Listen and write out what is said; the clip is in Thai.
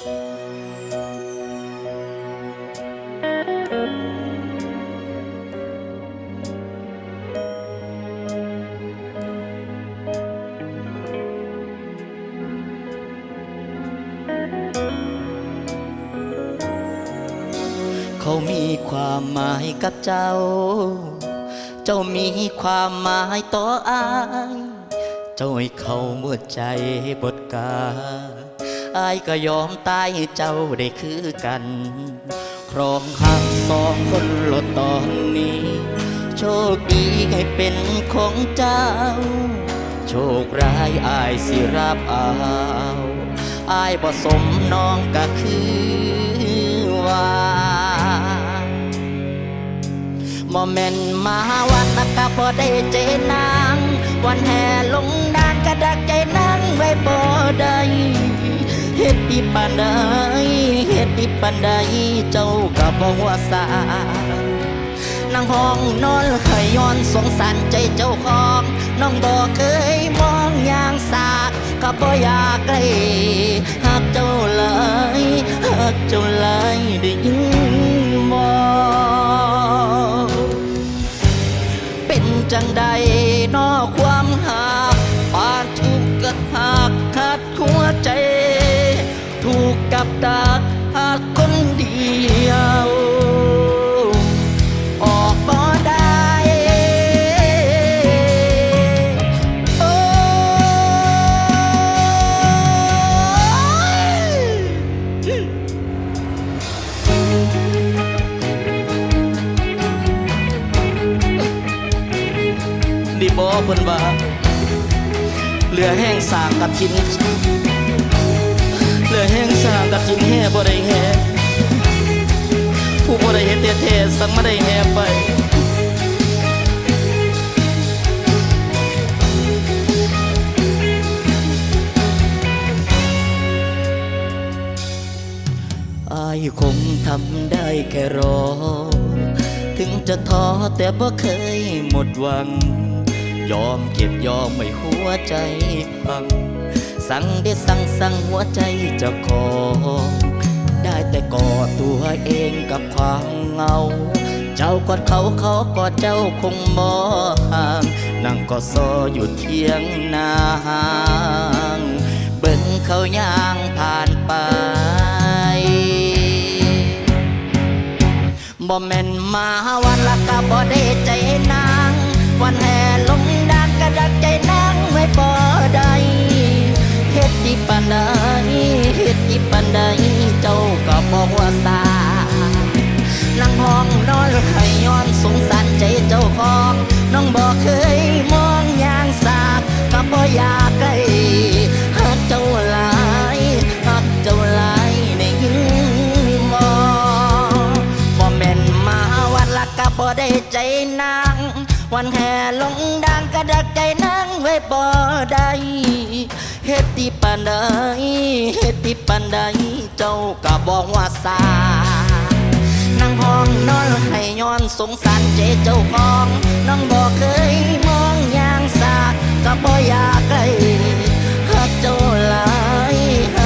เขามีความหมายกับเจ้า เจ้ามีความหมายต่ออาย เจ้าให้เขาหมดใจบทกา อายก็ยอมตายให้เจ้าได้คือกัน ครองหักสองคนลดตอนนี้ โชคดีให้เป็นของเจ้า โชคร้ายอายสิรับเอาอายบ่สมน้องก็คือว่าบ่แม่นมาวันนักกะบ่ได้เจนาง วันแห่ลงดานกระดักใจนางไว้บ่ได้ เฮ็ดดีปานใดเฮ็ดดีปานใดเจ้าก็บ่หัวสานั่งห้องนอนเคยย้อนสงสารใจเจ้าของ น้องบอกเคยมองอย่างสาก็บ่อยากไกลหักเจ้าหลายหักเจ้าหลายได้ยินบ่เป็นจังใด กับดักหักคนเดียว ออกบ่ได้ โอ้ยดีบอเพิ่นว่าเหลือแห้งสางกับจิน เหลือแห้งสางกับจินแห่บ่ได้แห่ผู้บ่ได้เฮ็ดเตเทสั่งมาได้แห่ไปอายคงทำได้แค่รอ ถึงจะท้อแต่บ่เคยหมดหวัง ยอมเก็บยอมไม่หัวใจพัง สั่งได้สั่งสั่งหัวใจเจะของได้แต่กอดตัวเองกับความเงา เจ้ากอดเขาเขากอดเจ้าคงบ่ห่างนั่งกอดซออยู่เที่ยงนาห่างเบิ่งเขาย่างผ่านไปบ่แม่นมาวันละกะบ่ได้ใจนา องนอให้ย้อนสงสารใจเจ้าของ น้องบ่เคยมองอย่างสากก็บ่อยากใกล้หักเจ้าหลายหักเจ้าหลายได้ยินบ่บ่แม่นมาวันละกะบ่ได้ใจนางวันแห่ลงดังกระดักใจนางไว้บ่ได้เฮ็ดที่ปานใดเฮ็ดที่ปานใดเจ้าก็บอกว่าสา อนสงสารเจเจ้าของ น้องบอกเคยมองอย่างสากก็บ่อยากไกลหักเจ้าหลาย